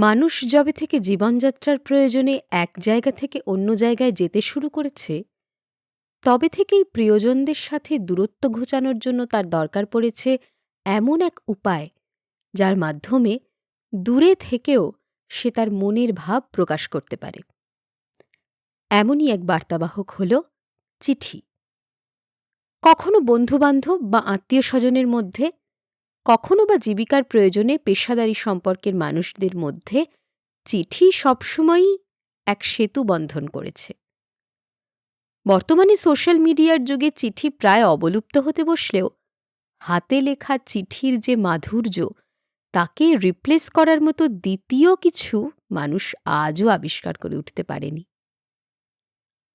মানুষ যবে থেকে জীবনযাত্রার প্রয়োজনে এক জায়গা থেকে অন্য জায়গায় যেতে শুরু করেছে, তবে থেকেই প্রিয়জনদের সাথে দূরত্ব ঘোচানোর জন্য তার দরকার পড়েছে এমন এক উপায়, যার মাধ্যমে দূরে থেকেও সে তার মনের ভাব প্রকাশ করতে পারে। এমনই এক বার্তাবাহক হল চিঠি। কখনো বন্ধুবান্ধব বা আত্মীয় স্বজনের মধ্যে কখনো বা জীবিকার প্রয়োজনে পেশাদারী সম্পর্কের মানুষদের মধ্যে চিঠি সবসময়ই এক সেতু বন্ধন করেছে। বর্তমানে সোশ্যাল মিডিয়ার যুগে চিঠি প্রায় অবলুপ্ত হতে বসলেও হাতে লেখা চিঠির যে মাধুর্য, তাকে রিপ্লেস করার মতো দ্বিতীয় কিছু মানুষ আজও আবিষ্কার করে উঠতে পারেনি।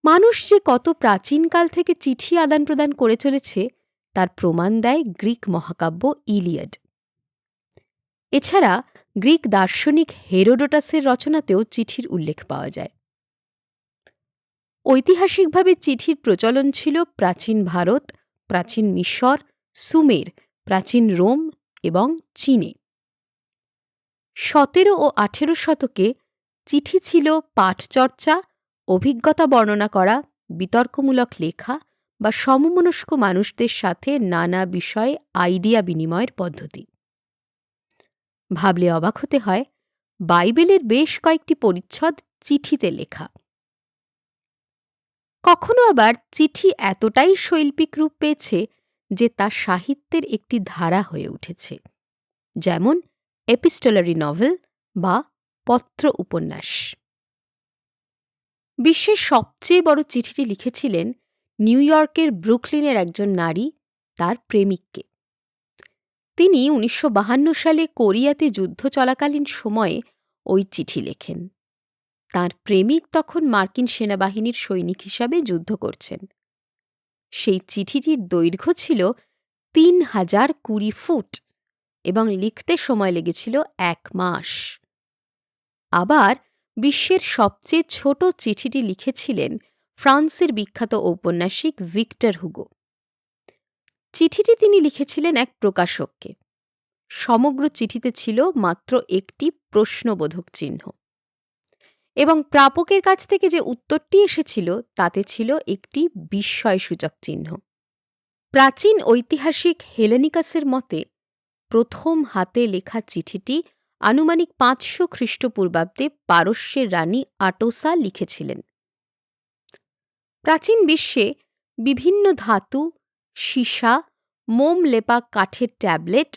মানুষ যে কত প্রাচীনকাল থেকে চিঠি আদান প্রদান করে চলেছে তার প্রমাণ দেয় গ্রিক মহাকাব্য ইলিয়ড। এছাড়া গ্রিক দার্শনিক হেরোডোটাসের রচনাতেও চিঠির উল্লেখ পাওয়া যায়। ঐতিহাসিকভাবে চিঠির প্রচলন ছিল প্রাচীন ভারত, প্রাচীন মিশর, সুমের, প্রাচীন রোম এবং চীনে। সতেরো ও আঠেরো শতকে চিঠি ছিল পাঠচর্চা, অভিজ্ঞতা বর্ণনা করা, বিতর্কমূলক লেখা বা সমমনস্ক মানুষদের সাথে নানা বিষয়ে আইডিয়া বিনিময়ের পদ্ধতি। ভাবলে অবাক হতে হয়, বাইবেলের বেশ কয়েকটি পরিচ্ছদ চিঠিতে লেখা। কখনো আবার চিঠি এতটাই শৈল্পিক রূপ পেয়েছে যে তা সাহিত্যের একটি ধারা হয়ে উঠেছে, যেমন এপিস্টোলারি নভেল বা পত্র উপন্যাস। বিশ্বের সবচেয়ে বড় চিঠিটি লিখেছিলেন নিউ ইয়র্কের ব্রুকলিনের একজন নারী তার প্রেমিককে। তিনি উনিশশো সালে কোরিয়াতে যুদ্ধ চলাকালীন সময়ে ওই চিঠি লেখেন। তার প্রেমিক তখন মার্কিন সেনাবাহিনীর সৈনিক হিসাবে যুদ্ধ করছেন। সেই চিঠিটির দৈর্ঘ্য ছিল তিন হাজার কুড়ি ফুট এবং লিখতে সময় লেগেছিল এক মাস। আবার বিশ্বের সবচেয়ে ছোট চিঠিটি লিখেছিলেন ফ্রান্সের বিখ্যাত ঔপন্যাসিক ভিক্টর হুগো। চিঠিটি তিনি লিখেছিলেন এক প্রকাশককে। সমগ্র চিঠিতে ছিল মাত্র একটি প্রশ্নবোধক চিহ্ন। এবং প্রাপকের কাছ থেকে যে উত্তরটি এসেছিল, তাতে ছিল একটি বিস্ময়সূচক চিহ্ন। প্রাচীন ঐতিহাসিক হেলেনিকাসের মতে, প্রথম হাতে লেখা চিঠিটি আনুমানিক পাঁচশো খ্রিস্টপূর্বাব্দে পারস্যের রানী আটোসা লিখেছিলেন। প্রাচীন বিশ্বে বিভিন্ন ধাতু, সীসা, মোম লেপা কাঠের ট্যাবলেট,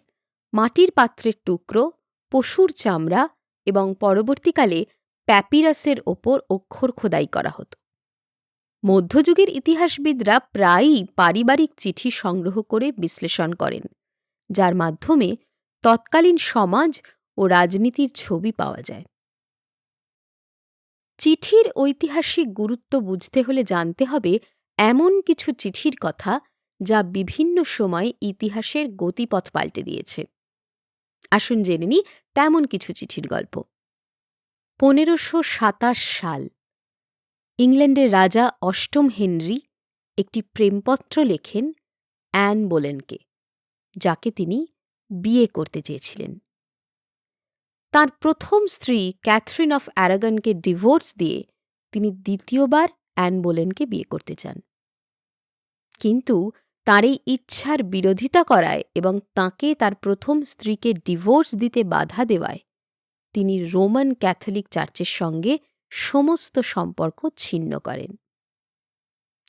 মাটির পাত্রের টুকরো, পশুর চামড়া এবং পরবর্তীকালে প্যাপিরাসের ওপর অক্ষর খোদাই করা হতো। মধ্যযুগের ইতিহাসবিদরা প্রায়ই পারিবারিক চিঠি সংগ্রহ করে বিশ্লেষণ করেন, যার মাধ্যমে তৎকালীন সমাজ ও রাজনীতির ছবি পাওয়া যায়। চিঠির ঐতিহাসিক গুরুত্ব বুঝতে হলে জানতে হবে এমন কিছু চিঠির কথা যা বিভিন্ন সময় ইতিহাসের গতিপথ পাল্টে দিয়েছে। আসুন জেনে নি তেমন কিছু চিঠির গল্প। পনেরোশো সাতাশ সাল, ইংল্যান্ডের রাজা অষ্টম হেনরি একটি প্রেমপত্র লেখেন অ্যান বোলেনকে, যাকে তিনি বিয়ে করতে চেয়েছিলেন। তার প্রথম স্ত্রী ক্যাথরিন অফ অ্যারাগনকে ডিভোর্স দিয়ে তিনি দ্বিতীয়বার অ্যান বোলেনকে বিয়ে করতে চান। কিন্তু তার এই ইচ্ছার বিরোধিতা করায় এবং তাকে তার প্রথম স্ত্রীকে ডিভোর্স দিতে বাধা দেওয়ায় তিনি রোমান ক্যাথলিক চার্চের সঙ্গে সমস্ত সম্পর্ক ছিন্ন করেন।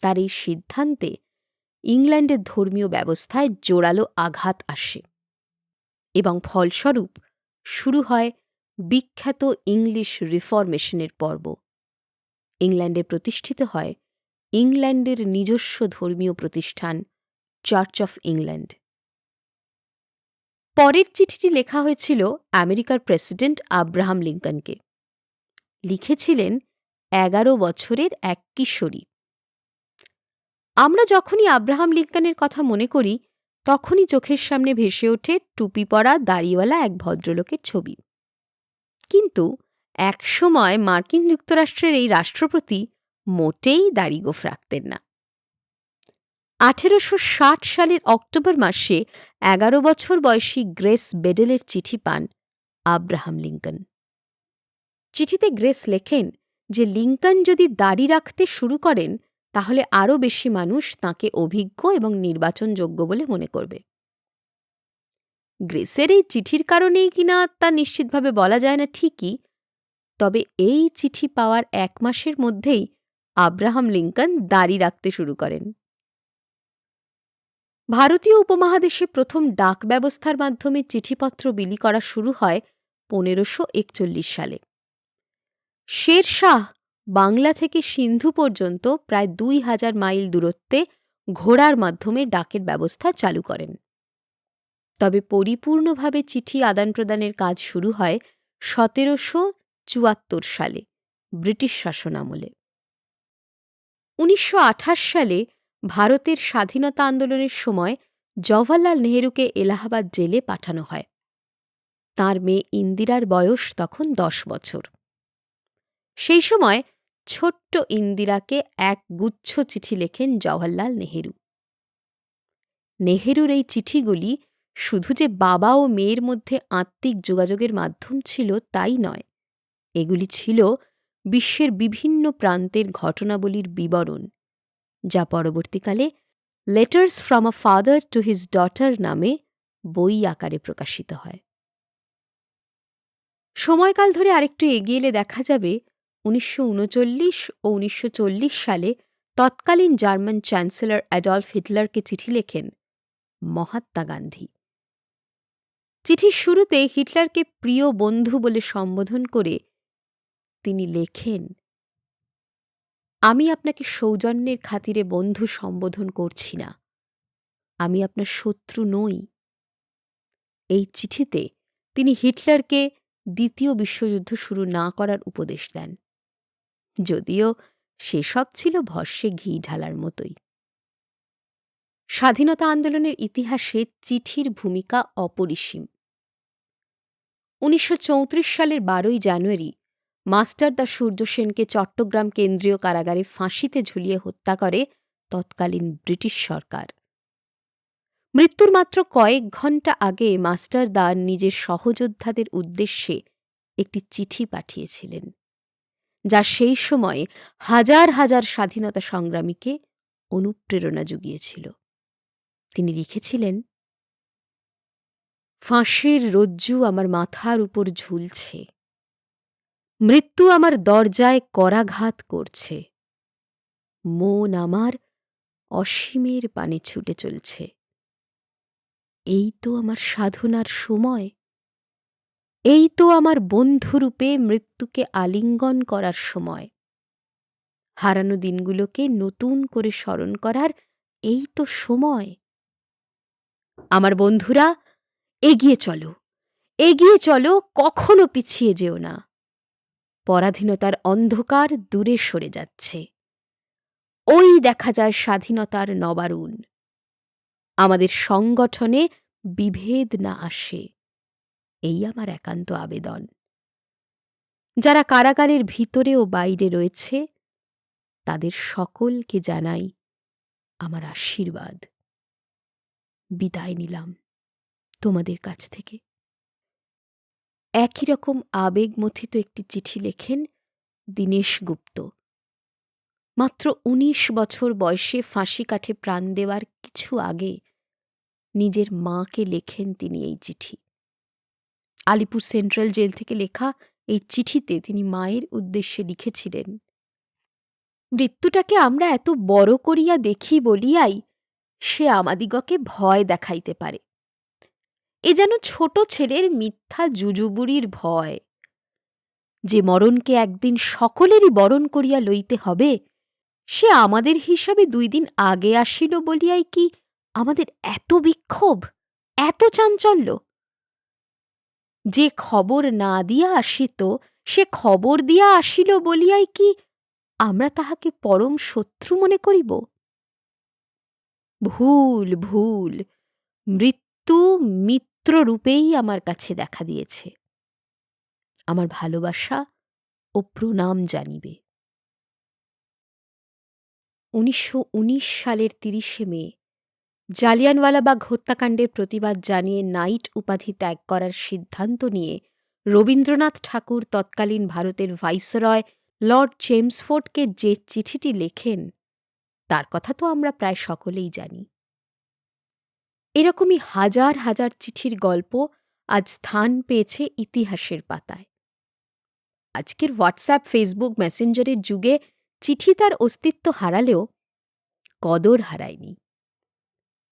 তার এই সিদ্ধান্তে ইংল্যান্ডের ধর্মীয় ব্যবস্থায় জোরালো আঘাত আসে এবং ফলস্বরূপ শুরু হয় বিখ্যাত ইংলিশ রিফরমেশনের পর্ব। ইংল্যান্ডে প্রতিষ্ঠিত হয় ইংল্যান্ডের নিজস্ব ধর্মীয় প্রতিষ্ঠান চার্চ অফ ইংল্যান্ড। পরের চিঠিটি লেখা হয়েছিল আমেরিকার প্রেসিডেন্ট আব্রাহাম লিঙ্কনকে। লিখেছিলেন, এগারো বছরের এক কিশোরী। আমরা যখনই আব্রাহাম লিঙ্কনের কথা মনে করি তখনই চোখের সামনে ভেসে ওঠে টুপি পরা দাড়িওয়ালা এক ভদ্রলোকের ছবি। কিন্তু একসময় মার্কিন যুক্তরাষ্ট্রের এই রাষ্ট্রপতি মোটেই দাড়ি গোফ রাখতেন না। আঠেরোশো ষাট সালের অক্টোবর মাসে এগারো বছর বয়সী গ্রেস বেডেলের চিঠি পান আব্রাহাম লিঙ্কন। চিঠিতে গ্রেস লেখেন যে, লিঙ্কন যদি দাড়ি রাখতে শুরু করেন তাহলে আরও বেশি মানুষ তাকে অভিজ্ঞ এবং নির্বাচনযোগ্য বলে মনে করবে। গ্রেসের এই চিঠির কারণেই কিনা তা নিশ্চিতভাবে বলা যায় না ঠিকই, তবে এই চিঠি পাওয়ার এক মাসের মধ্যেই আব্রাহাম লিঙ্কন দাড়ি রাখতে শুরু করেন। ভারতীয় উপমহাদেশে প্রথম ডাক ব্যবস্থার মাধ্যমে চিঠিপত্র বিলি করা শুরু হয় পনেরোশো একচল্লিশ সালে। শের শাহ বাংলা থেকে সিন্ধু পর্যন্ত প্রায় দুই হাজার মাইল দূরত্বে ঘোড়ার মাধ্যমে ডাকের ব্যবস্থা চালু করেন। তবে পরিপূর্ণভাবে চিঠি আদান প্রদানের কাজ শুরু হয় সতেরোশো চুয়াত্তর সালে, ব্রিটিশ শাসনামলে। উনিশশো সালে ভারতের স্বাধীনতা আন্দোলনের সময় জওহরলাল নেহরুকে এলাহাবাদ জেলে পাঠানো হয়। তার মেয়ে ইন্দিরার বয়স তখন দশ বছর। সেই সময় ছোট্ট ইন্দিরাকে এক গুচ্ছ চিঠি লেখেন জওহরলাল নেহেরু। নেহেরুর এই চিঠিগুলি শুধু যে বাবা ও মেয়ের মধ্যে আত্মিক যোগাযোগের মাধ্যম ছিল তাই নয়, এগুলি ছিল বিশ্বের বিভিন্ন প্রান্তের ঘটনাবলীর বিবরণ, যা পরবর্তীকালে letters from a father to his daughter নামে বই আকারে প্রকাশিত হয়। সময়কাল ধরে আরেকটু এগিয়ে এলে দেখা যাবে উনিশশো উনচল্লিশ ও উনিশশো চল্লিশ সালে তৎকালীন জার্মান চ্যান্সেলর অ্যাডলফ হিটলারকে চিঠি লেখেন, মহাত্মা গান্ধী। চিঠির শুরুতে হিটলারকে প্রিয় বন্ধু বলে সম্বোধন করে তিনি লেখেন, আমি আপনাকে সৌজন্যের খাতিরে বন্ধু সম্বোধন করছি না। আমি আপনার শত্রু নই। এই চিঠিতে তিনি হিটলারকে দ্বিতীয় বিশ্বযুদ্ধ শুরু না করার উপদেশ দেন। যদিও সেসব ছিল ভস্যে ঘি ঢালার মতোই। স্বাধীনতা আন্দোলনের ইতিহাসে চিঠির ভূমিকা অপরিসীম। উনিশশো চৌত্রিশ সালের বারোই জানুয়ারি মাস্টারদা সূর্য সেনকে চট্টগ্রাম কেন্দ্রীয় কারাগারে ফাঁসিতে ঝুলিয়ে হত্যা করে তৎকালীন ব্রিটিশ সরকার। মৃত্যুর মাত্র কয়েক ঘণ্টা আগে মাস্টার দা নিজের সহযোদ্ধাদের উদ্দেশ্যে একটি চিঠি পাঠিয়েছিলেন। যা সেই সময় হাজার হাজার স্বাধীনতা সংগ্রামীকে অনুপ্রেরণা জুগিয়েছিল। তিনি লিখেছিলেন, ফাঁসির রজ্জু আমার মাথার উপর ঝুলছে। মৃত্যু আমার দরজায় করাঘাত করছে। মন আমার অসীমের পানে ছুটে চলছে। এই তো আমার সাধনার সময়। এই তো আমার বন্ধুরূপে মৃত্যুকে আলিঙ্গন করার সময়। হারানো দিনগুলোকে নতুন করে স্মরণ করার এই তো সময়। আমার বন্ধুরা, এগিয়ে চলো এগিয়ে চলো, কখনো পিছিয়ে যেও না। পরাধীনতার অন্ধকার দূরে সরে যাচ্ছে। ওই দেখা যায় স্বাধীনতার নবারুণ। আমাদের সংগঠনে বিভেদ না আসে। এই আমার একান্ত আবেদন। যারা কারাগারের ভিতরে ও বাইরে রয়েছে, তাদের সকলকে জানাই আমার আশীর্বাদ। বিদায় নিলাম তোমাদের কাছ থেকে। একই রকম আবেগমথিত একটি চিঠি লেখেন দীনেশ গুপ্ত। মাত্র উনিশ বছর বয়সে ফাঁসি কাঠে প্রাণ দেওয়ার কিছু আগে নিজের মাকে লেখেন তিনি এই চিঠি। আলিপুর সেন্ট্রাল জেল থেকে লেখা এই চিঠিতে তিনি মায়ের উদ্দেশ্যে লিখেছিলেন, মৃত্যুটাকে আমরা এত বড় করিয়া দেখি বলিয়াই সে আমাদিগকে ভয় দেখাইতে পারে। এ যেন ছোট ছেলের মিথ্যা জুজুবুড়ির ভয়। যে মরণকে একদিন সকলেরই বরণ করিয়া লইতে হবে, সে আমাদের হিসাবে দুই দিন আগে আসিল বলিয়াই কি আমাদের এত বিক্ষোভ, এত চাঞ্চল্য? যে খবর না দিয়া আসিত, সে খবর দিয়া আসিল বলিয়াই কি আমরা তাহাকে পরম শত্রু মনে করিব? ভুল ভুল। মৃত্যু মিত্ররূপেই আমার কাছে দেখা দিয়েছে। আমার ভালোবাসা ও প্রণাম জানিবে। উনিশশো উনিশ সালের তিরিশে মে জালিয়ানওয়ালাবাগ হত্যাকাণ্ডের প্রতিবাদ জানিয়ে নাইট উপাধি ত্যাগ করার সিদ্ধান্ত নিয়ে রবীন্দ্রনাথ ঠাকুর তৎকালীন ভারতের ভাইসরয় লর্ড জেমসফোর্ডকে যে চিঠিটি লেখেন, তার কথা তো আমরা প্রায় সকলেই জানি। এরকমই হাজার হাজার চিঠির গল্প আজ স্থান পেয়েছে ইতিহাসের পাতায়। আজকের হোয়াটসঅ্যাপ, ফেসবুক, মেসেঞ্জারের যুগে চিঠি তার অস্তিত্ব হারালেও কদর হারায়নি।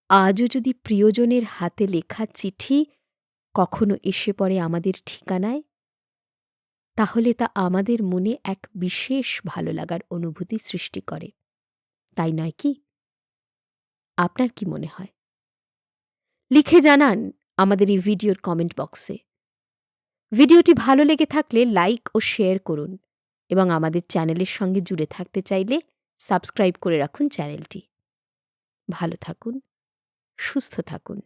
আজও যদি প্রিয়জনের হাতে লেখা চিঠি কখনো এসে পড়ে আমাদের ঠিকানায়? তাহলে তা আমাদের মনে এক বিশেষ ভালো লাগার অনুভূতি সৃষ্টি করে। তাই নয় কি? আপনার কি মনে হয়? লিখে জানান আমাদের এই ভিডিওর কমেন্ট বক্সে। ভিডিওটি ভালো লেগে থাকলে লাইক ও শেয়ার করুন এবং আমাদের চ্যানেলের সঙ্গে জুড়ে থাকতে চাইলে সাবস্ক্রাইব করে রাখুন চ্যানেলটি। ভালো থাকুন। সুস্থ থাকুন।